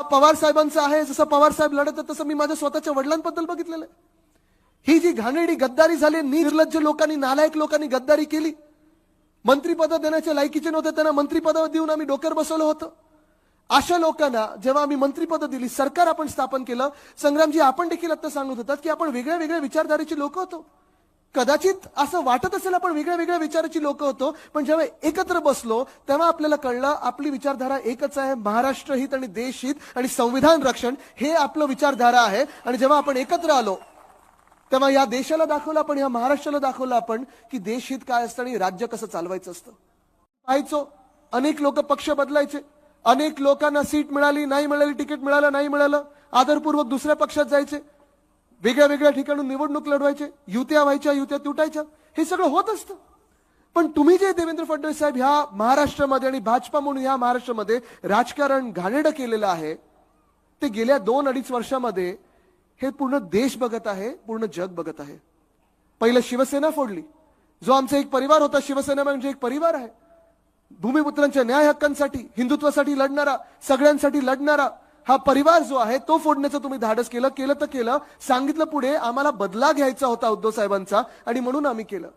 पवार साहेबांचं आहे जसं पवार साहेब लढत तसं मी माझ्या स्वतःच्या वडिलांबद्दल बघितलेलं आहे. ही जी घाणेडी गद्दारी झाली निर्लज्ज लोकांनी नालायक लोकांनी गद्दारी केली मंत्रीपद देण्याच्या लायकीचे नव्हते त्यांना मंत्रीपद देऊन आम्ही डोक्यावर बसवलं होतं. अशा लोकांना जेव्हा आम्ही मंत्रीपद दिली सरकार आपण स्थापन केलं संग्रामजी आपण देखील आता सांगत होतात की आपण वेगळ्या वेगळ्या विचारधारेची लोक होतो. कदाचित असं वाटत असेल आपण वेगळ्या वेगळ्या विचाराची लोक होतो पण जेव्हा एकत्र बसलो तेव्हा आपल्याला कळलं आपली विचारधारा एकच आहे महाराष्ट्र हित आणि देश हित आणि संविधान रक्षण हे आपलं विचारधारा आहे. आणि जेव्हा आपण एकत्र आलो तेव्हा या देशाला दाखवलं आपण या महाराष्ट्राला दाखवलं आपण की देश हित काय असतं आणि राज्य कसं चालवायचं असतं. पाहायचो अनेक लोक पक्ष बदलायचे. अनेक लोकांना सीट मिळाली नाही मिळाली तिकीट मिळालं नाही मिळालं. आदरपूर्वक दुसऱ्या पक्षात जायचे. वेगळ्या वेगळ्या ठिकाणून निवडणूक लढवायचे युत्या व्हायच्या युत्या तुटायच्या हे सगळं होत असतं. पण तुम्ही जे देवेंद्र फडणवीस साहेब ह्या महाराष्ट्रामध्ये आणि भाजपा म्हणून ह्या महाराष्ट्रामध्ये राजकारण घाणेरडं केलेलं आहे ते गेल्या दोन अडीच वर्षामध्ये हे पूर्ण देश बघत आहे पूर्ण जग बघत आहे. पहिलं शिवसेना फोडली. जो आमचा एक परिवार होता शिवसेना म्हणजे एक परिवार आहे. भूमिपुत्रांच्या न्याय हक्कांसाठी हिंदुत्वासाठी लढणारा सगळ्यांसाठी लढणारा हा परिवार जो आहे तो फोडण्याचं तुम्ही धाडस केलं केलं तर केलं. सांगितलं पुढे आम्हाला बदला घ्यायचा होता उद्धव साहेबांचा आणि म्हणून आम्ही केलं.